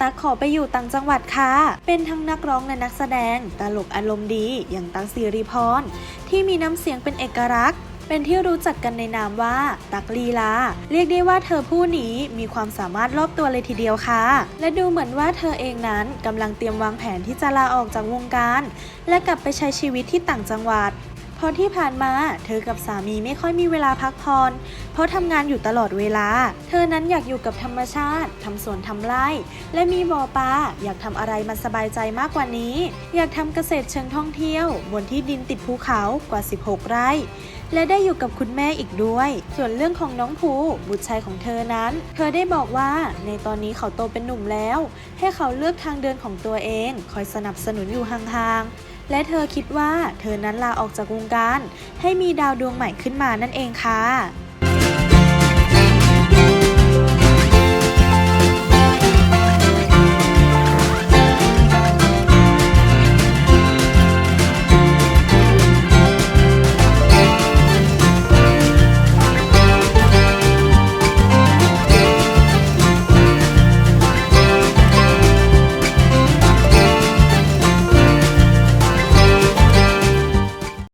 ตั๊กขอไปอยู่ต่างจังหวัดค่ะ เป็นทั้งนักร้องและนักแสดง ตลกอารมณ์ดีอย่างตั๊กสิริพรที่มีน้ำเสียงเป็นเอกลักษณ์เป็นที่รู้จักกันในนามว่า ตักลีลา เรียกได้ว่าเธอผู้นี้มีความสามารถรอบตัวเลยทีเดียวค่ะ และดูเหมือนว่าเธอเองนั้นกำลังเตรียมวางแผนที่จะลาออกจากวงการ และกลับไปใช้ชีวิตที่ต่างจังหวัด เพราะที่ผ่านมาเธอกับสามีไม่ค่อยมีเวลาพักผ่อนเพราะทำงานอยู่ตลอดเวลา เธอนั้นอยากอยู่กับธรรมชาติทำสวนทำไร่ และมีบ่อปลาอยากทำอะไรมันสบายใจมากกว่านี้ อยากทำเกษตรเชิงท่องเที่ยว บนที่ดินติดภูเขากว่า 16 ไร่และได้อยู่กับคุณแม่อีกด้วย ส่วนเรื่องของน้องภูบุตรชายของเธอนั้น เธอได้บอกว่าในตอนนี้เขาโตเป็นหนุ่มแล้ว ให้เขาเลือกทางเดินของตัวเอง คอยสนับสนุนอยู่ห่างๆ และเธอคิดว่าเธอนั้นลาออกจากวงการ ให้มีดาวดวงใหม่ขึ้นมานั่นเองค่ะ